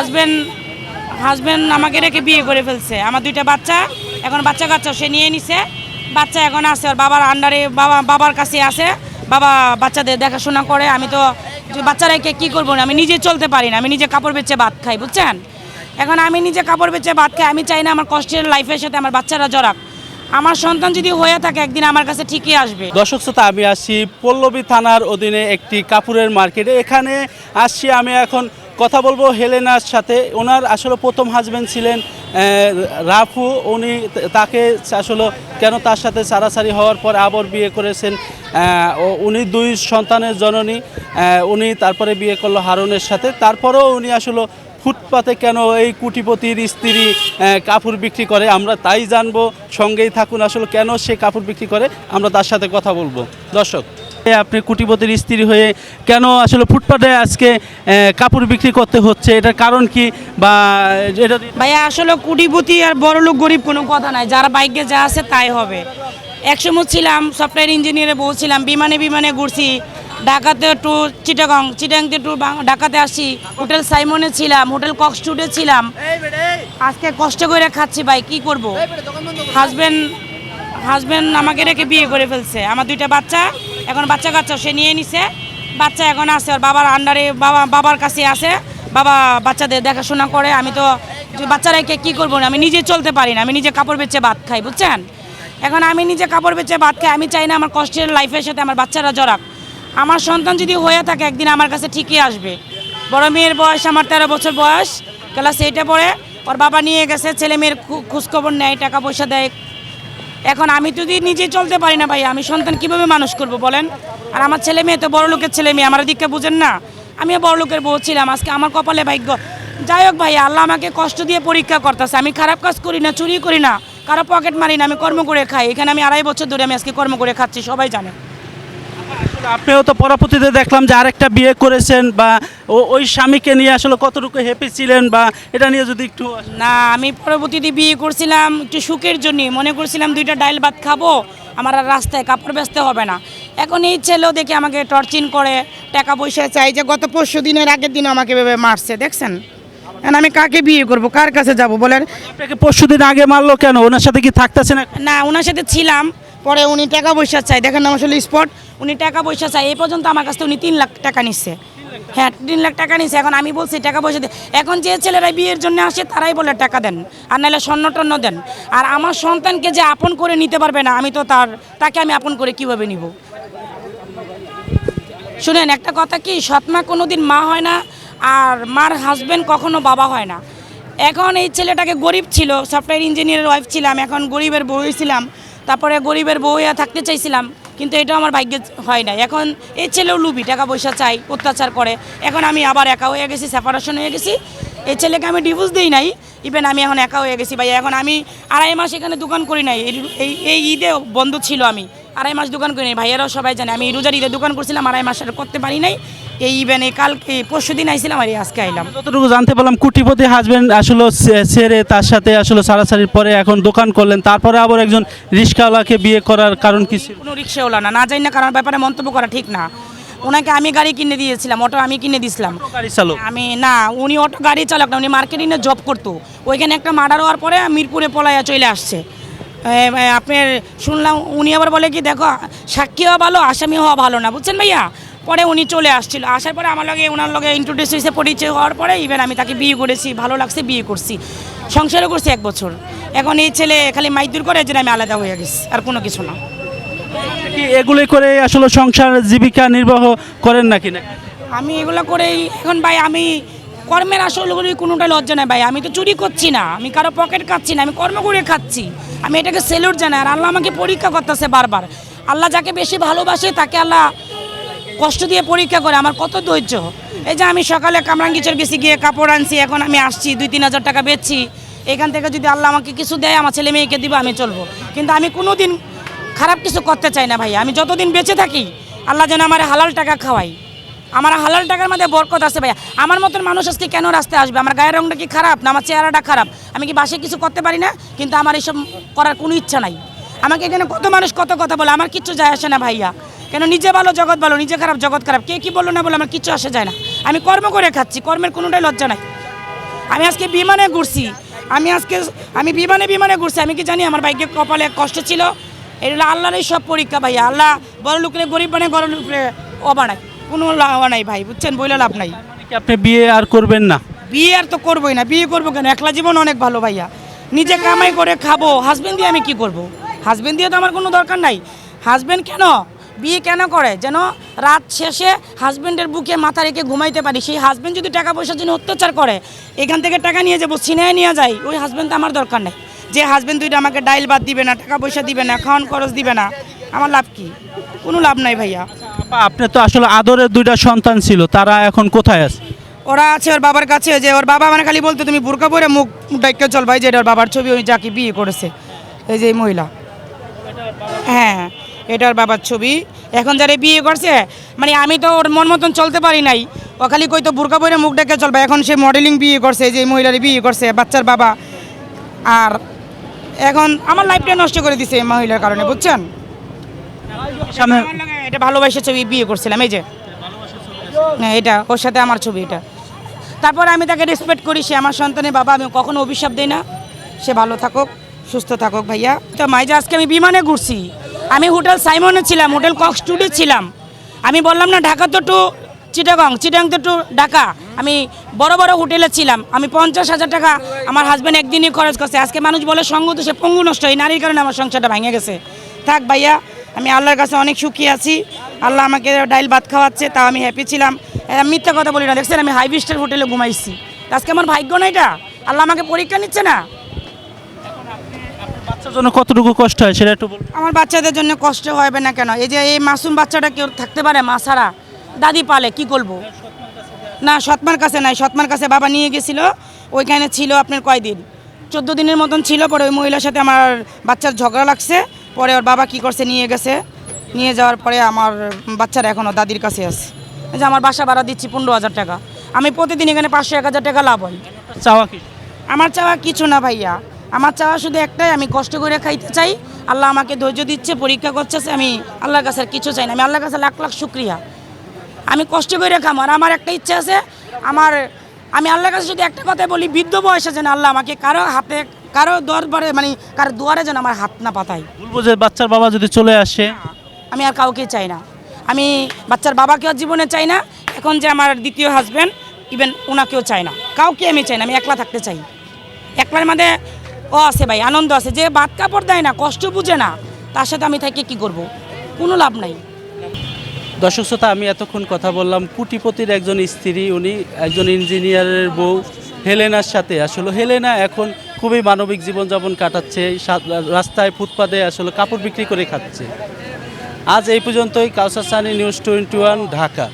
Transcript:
Husband husband আমাকে রেখে বিয়ে করে ফেলছে। আমার দুইটা বাচ্চা, এখন বাচ্চা কাচ্চা সে নিয়ে নিছে। বাচ্চা এখন আছে, ওর বাবার আন্ডারে বাবা, বাবার কাছে আছে। বাবা বাচ্চাদের দেখাশোনা করে। আমি তো বাচ্চারাকে কী করব না? আমি নিজে চলতে পারি না। আমি নিজে কাপড় বেচে ভাত খাই, বুঝছেন? এখন আমি নিজে কাপড় বেচে ভাত খাই। আমি চাই না আমার কষ্টের লাইফের সাথে আমার বাচ্চারা জড়াক। আমার সন্তান যদি হয়ে থাকে, একদিন আমার কাছে ঠিকই আসবে। দর্শক শ্রোতা, আমি আসছি পল্লবী থানার অধীনে একটি কাপড়ের মার্কেটে। এখানে আসছি আমি এখন কথা বলব হেলেনার সাথে। ওনার আসলে প্রথম হাজবেন্ড ছিলেন রাফু। উনি তাকে আসলে কেন তার সাথে সারাসারি হওয়ার পর আবার বিয়ে করেছেন উনি দুই সন্তানের জননী উনি তারপরে বিয়ে করল হারুনের সাথে। তারপরেও উনি আসলে ফুটপাতে কেন এই কুটিপতির স্ত্রী কাপড় বিক্রি করে? আমরা তাই জানব, সঙ্গেই থাকুন আসলে কেন সে কাপড় বিক্রি করে? আমরা তার সাথে কথা বলব। দর্শক আপনি কুটিপতির স্ত্রী হয়ে কেন আসলে ফুটপাতে আজকে কাপড় বিক্রি করতে হচ্ছে? এটার কারণ কি? বা এটা ভাইয়া আসলে কুটিপতি আর বড় লোক গরিব কোনো কথা নাই। যার বাইকে যা আছে তাই হবে। একসময় ছিলাম সফটওয়্যার ইঞ্জিনিয়ারে বলছিলাম বিমানে বিমানে ঘুরছি। ঢাকাতে টু চিটাগং চিটাংতে টু ঢাকাতে আসি হোটেল সাইমনে ছিলাম হোটেল কক্সটুডে ছিলাম। আজকে কষ্ট করে খাচ্ছি ভাই কি করব? হাজবেন্ড হাজবেন্ড আমাকে রেখে বিয়ে করে ফেলছে। আমার দুইটা বাচ্চা এখন বাচ্চা কাচ্চা সে নিয়ে নিছে। বাচ্চা এখন আছে, ওর বাবার আন্ডারে বাবা, বাবার কাছে আছে। বাবা বাচ্চাদের দেখাশোনা করে, আমি তো যে বাচ্চারাকে কী করব না, আমি নিজে চলতে পারি না, আমি নিজে কাপড় বেচে ভাত খাই, বুঝছেন? এখন আমি নিজে কাপড় বেচে ভাত খাই, আমি চাই না আমার কষ্টের লাইফের সাথে আমার বাচ্চারা জড়াক। আমার সন্তান যদি হয়ে থাকে, একদিন আমার কাছে ঠিকই আসবে। বড় মেয়ের বয়স, আমার তেরো বছর বয়স ক্লাস এইটে পড়ে, ওর বাবা নিয়ে গেছে, ছেলে মেয়ের খোঁজখবর নেয়, টাকা পয়সা দেয় এখন আমি যদি নিজে চলতে পারি না ভাই, আমি সন্তান কীভাবে মানুষ করব বলেন? আর আমার ছেলে মেয়ে তো বড় লোকের ছেলে মেয়ে, আমার দিককে বুঝেন না? আমিও বড় লোকের বউ ছিলাম, আজকে আমার কপালে ভাগ্য যাই হোক ভাই, আল্লাহ আমাকে কষ্ট দিয়ে পরীক্ষা করতেছে। আমি খারাপ কাজ করি না, চুরি করি না, কারও পকেট মারি না, আমি কর্ম করে খাই। এখানে আমি আড়াই বছর ধরে আমি আজকে কর্ম করে খাচ্ছি, সবাই জানে। আপনিও তো পরবর্তীতে দেখলাম যে আরেকটা বিয়ে করেছেন বা ওই স্বামীকে নিয়ে আসলে কতটুকু হ্যাপি ছিলেন বা এটা নিয়ে যদি একটু না আমি পরবর্তীতে বিয়ে করছিলাম একটু সুখের জন্য। মনে করছিলাম দুইটা ডাইল ভাত খাব আমার আর রাস্তায় কাপড় বেচতে হবে না। এখন এই ছেলেও দেখে আমাকে টর্চিন করে টাকা পয়সা চাই যে গত পরশু দিনের আগের দিন আমাকে ভেবে মারছে দেখছেন? আমি কাকে বিয়ে করব কার কাছে যাব বলেন? আপনাকে পরশু দিন আগে মারলো কেন? ওনার সাথে কি থাকতেছেন না ওনার সাথে ছিলাম পরে উনি টাকা পয়সা চাই দেখেন না, আসলে স্পট উনি টাকা পয়সা চাই এই পর্যন্ত আমার কাছ উনি তিন লাখ টাকা নিচ্ছে হ্যাঁ তিন লাখ টাকা নিচ্ছে এখন আমি বলছি, টাকা পয়সা দিয়ে এখন যে ছেলেরা বিয়ের জন্য আসে, তারাই বলে টাকা দেন। আর নাহলে স্বর্ণ টর্ণ দেন। আর আমার সন্তানকে যে আপন করে নিতে পারবে না, আমি তো তার তাকে আমি আপন করে কীভাবে নিব? শুনেন, একটা কথা কি, সৎমা কোনো দিন মা হয় না, আর মার হাজবেন্ড কখনো বাবা হয় না। এখন এই ছেলেটাকে গরিব ছিল সফটওয়্যার ইঞ্জিনিয়ারের ওয়াইফ ছিলাম, এখন গরিবের বউ ছিলাম। তারপরে গরিবের বউ থাকতে চাইছিলাম, কিন্তু এটা আমার ভাগ্যে হয় না এখন এই ছেলেও লুবি, টাকা পয়সা চাই, অত্যাচার করে। এখন আমি আবার একা হয়ে গেছি সেপারেশন হয়ে গেছি। এই ছেলেকে আমি ডিভোর্স দিই নাই ইভেন আমি এখন একা হয়ে গেছি ভাই এখন আমি আড়াই মাস এখানে দোকান করি নাই, এই এই ঈদে বন্ধ ছিল আমি। আড়াই মাস দোকান করি নাই। ভাইয়ারাও সবাই জানে আমি রোজার ঈদে দোকান করছিলাম আড়াই মাস আর করতে পারি নাই। এই ইভেন এই কাল পরশু দিন আইছিলাম আর আজকে আইলাম। যতটুকু জানতে পারলাম কুটিপতি হাজবেন্ড আসলে সে- ছেড়ে তার সাথে আসলে সারাসারির পরে এখন দোকান করলেন। তারপরে আবার একজন রিক্সাওয়ালাকে বিয়ে করার কারণ কি ছিল? কোনো রিক্সাওয়ালা না না জানি না কারণ ব্যাপারে মন্তব্য করা ঠিক না। ওনাকে আমি গাড়ি কিনে দিয়েছিলাম অটো আমি কিনে দিয়েছিলাম গাড়ি চালক? আমি না উনি অটো গাড়ি চালক না উনি মার্কেটিংয়ে জব করতো। ওইখানে একটা মার্ডার হওয়ার পরে মিরপুরে পলাইয়া চলে আসছে। আপনার শুনলাম উনি আবার বলে কি দেখো সাক্ষী হওয়া ভালো আসামি হওয়া ভালো না বুঝছেন ভাইয়া? পরে উনি চলে আসছিল। আসার পরে আমার লগে ওনার লগে ইন্ট্রোডিউস হয়েছে পরিচয় হওয়ার পরে ইভেন আমি তাকে বিয়ে করেছি ভালো লাগছে বিয়ে করছি। সংসারও করছি এক বছর। এখন এই ছেলে খালি মাইদুর করে যে আমি আলাদা হয়ে গেছি আর কোনো কিছু না। কি এগুলোই করে আসলে সংসার জীবিকা নির্বাহ করেন নাকি না? আমি এগুলো করেই এখন ভাই আমি কর্মের আসল করে কোনোটা লজ্জা নাই ভাই। আমি তো চুরি করছি না আমি কারও পকেট খাচ্ছি না আমি কর্ম করে খাচ্ছি। আমি এটাকে সেলুট জানাই। আর আল্লাহ আমাকে পরীক্ষা করতেছে বারবার। আল্লাহ যাকে বেশি ভালোবাসে তাকে আল্লাহ কষ্ট দিয়ে পরীক্ষা করে। আমার কত ধৈর্য। এই যে আমি সকালে কামরাঙ্গিচর গেছি গিয়ে কাপড় আনছি, এখন আমি আসছি, দুই তিন হাজার টাকা বেচছি। এখান থেকে যদি আল্লাহ আমাকে কিছু দেয়, আমার ছেলে মেয়েকে দিব, আমি চলবো। কিন্তু আমি কোনো দিন খারাপ কিছু করতে চাই না ভাই। আমি যতদিন বেঁচে থাকি, আল্লাহ যেন আমার হালাল টাকা খাওয়াই আমার হালাল টাকার মধ্যে বরকত আছে ভাইয়া। আমার মতন মানুষ আজকে কেন রাস্তায় আসবে? আমার গায়ের রংটা কি খারাপ না আমার চেহারাটা খারাপ? আমি কি বাসে কিছু করতে পারি না? কিন্তু আমার এসব করার কোনো ইচ্ছা নাই। আমাকে এখানে কত মানুষ কত কথা বলে, আমার কিচ্ছু যায় আসে না ভাইয়া। কেন নিজে ভালো, জগৎ ভালো, নিজে খারাপ, জগৎ খারাপ। কে কি বলল না বলে আমার কিচ্ছু আসে যায় না। আমি কর্ম করে খাচ্ছি, কর্মের কোনোটাই লজ্জা নাই। আমি আজকে বিমানে ঘুরছি। আমি আজকে, আমি বিমানে বিমানে ঘুরছি। আমি কি জানি আমার ভাগ্যে কপালে কষ্ট ছিল? এটা হলো আল্লাহরই সব পরীক্ষা ভাইয়া। আল্লাহ বড় লোকরে গরিব বানায় বড় লোকরে ও বানায়। কোনো লাভ নাই ভাই বুঝছেন? বইলে লাভ নাই। মানে কি আপনি বিয়ে আর করবেন না? বিয়ে আর তো করবোই না। বিয়ে করব কেন? একলা জীবন অনেক ভালো ভাইয়া। নিজে কামাই করে খাব হাজবেন্ড দিয়ে আমি কি করব। হাজবেন্ড দিয়ে তো আমার কোনো দরকার নাই। হাজবেন্ড কেন? বিয়ে কেন করে? যেন রাত শেষে হাজবেন্ডের বুকে মাথা রেখে ঘুমাইতে পারি। সেই হাজবেন্ড যদি টাকা পয়সার জন্য অত্যাচার করে এখান থেকে টাকা নিয়ে যাব ছিনায় নিয়ে যাই ওই হাজবেন্ড তো আমার দরকার নেই। যে হাজবেন্ড দুইটা আমাকে ডাইল বাদ দিবে না টাকা পয়সা দিবে না খাওয়ান খরচ দিবে না আমার লাভ কি? কোনো লাভ নাই ভাইয়া। আপা আপনি তো আসলে আদরের দুইটা সন্তান ছিল তারা এখন কোথায় আছে? ওরা আছে ওর বাবার কাছে যে ওর বাবা মানে খালি বলতো তুমি বোরকা পরে মুখ ডাইকে চল ভাই যে এটা ওর বাবার ছবি ওই যাকে বিয়ে করেছে। এই যে এই মহিলা। হ্যাঁ এটা ওর বাবার ছবি। এখন যারা বিয়ে করছে মানে আমি তো ওর মন মতন চলতে পারি নাই। ও খালি কই তো বোরকা পরে মুখ ডেকে চলবে এখন সে মডেলিং বিয়ে করছে যে এই মহিলারে বিয়ে করছে বাচ্চার বাবা। আর এখন আমার লাইফটা নষ্ট করে দিছে এই মহিলার কারণে বুঝছেন? সামনে এটা ভালোবাসা ছবি, বিয়ে করছিলাম, এই যে। হ্যাঁ এটা, ওর সাথে আমার ছবি এটা। তারপর আমি তাকে রেসপেক্ট করি, সে আমার সন্তানের বাবা, আমি কখনো অভিশাপ দিই না। সে ভালো থাকুক, সুস্থ থাকুক ভাইয়া। তো মাইজা আজকে আমি বিমানে ঘুরছি, আমি হোটেল সাইমনে ছিলাম, হোটেল কক্স টুডে ছিলাম। আমি বললাম না, ঢাকা তো টু চিটাগং চিটাং তো টু ঢাকা। আমি বড় বড় হোটেলে ছিলাম, আমি পঞ্চাশ হাজার টাকা আমার হাজব্যান্ড একদিনই খরচ করছে। আজকে মানুষ বলে সঙ্গ তো সে পঙ্গু নষ্ট, এই নারীর কারণে আমার সংসারটা ভেঙে গেছে। থাক ভাইয়া আমি আল্লাহর কাছে অনেক সুখী আছি। আল্লাহ আমাকে ডাইল ভাত খাওয়াচ্ছে তাও আমি হ্যাপি ছিলাম। মিথ্যা কথা বলি না দেখছেন আমি হাই স্টার হোটেলে ঘুমাইছি। আজকে আমার ভাগ্য না এটা। আল্লাহ আমাকে পরীক্ষা নিচ্ছে না। বাচ্চার জন্য কতটুকু কষ্ট হয় সেটা একটু আমার বাচ্চাদের জন্য কষ্ট হবে না কেন? এই যে এই মাসুম বাচ্চাটা কেউ থাকতে পারে মা ছাড়া? দাদি পালে কি করব? না সৎমার কাছে নাই। সৎমার কাছে বাবা নিয়ে গেছিল ওইখানে ছিল আপনার কয়দিন? চোদ্দ দিনের মতন ছিল পরে ওই মহিলার সাথে আমার বাচ্চার ঝগড়া লাগছে। পরে ওর বাবা কি করছে নিয়ে গেছে। নিয়ে যাওয়ার পরে আমার বাচ্চারা এখনও দাদির কাছে আছে। যে আমার বাসা ভাড়া দিচ্ছি পনেরো হাজার টাকা। আমি প্রতিদিন এখানে পাঁচশো এক হাজার টাকা লাভ হয়। চাওয়া কি? আমার চাওয়া কিছু না ভাইয়া। আমার চাওয়া শুধু একটাই আমি কষ্ট করে খাইতে চাই। আল্লাহ আমাকে ধৈর্য দিচ্ছে পরীক্ষা করছে আমি আল্লাহর কাছে আর কিছু চাই না। আমি আল্লাহর কাছে লাখ লাখ শুক্রিয়া। আমি কষ্ট করে খাম। আর আমার একটা ইচ্ছা আছে আমার আমি আল্লাহর কাছে যদি একটা কথাই বলি বৃদ্ধ বয়সে যেন আল্লাহ আমাকে কারও হাতে কারও দরবারে মানে কারও দুয়ারে যেন আমার হাত না পাতায়। বলব যে বাচ্চার বাবা যদি চলে আসে। আমি আর কাউকে চাই না। আমি বাচ্চার বাবাকেও জীবনে চাই না এখন যে আমার দ্বিতীয় হাজব্যান্ড ইভেন ওনাকেও চাই না। কাউকে আমি চাই না আমি একলা থাকতে চাই। একলার মধ্যে ও আছে ভাই আনন্দ আছে যে বাদ কাপড় দেয় না কষ্ট বুঝে না তার সাথে আমি থাকি কি করব? কোনো লাভ নাই। দর্শক শ্রোতা আমি এতক্ষণ কথা বললাম কুটিপতির একজন স্ত্রী উনি একজন ইঞ্জিনিয়ারের বউ হেলেনার সাথে। আসলে হেলেনা এখন খুবই মানবিক জীবনযাপন কাটাচ্ছে রাস্তায় ফুটপাতে আসলে কাপড় বিক্রি করে খাচ্ছে। আজ এই পর্যন্তই, Kausar Sunny, news twenty one, Dhaka.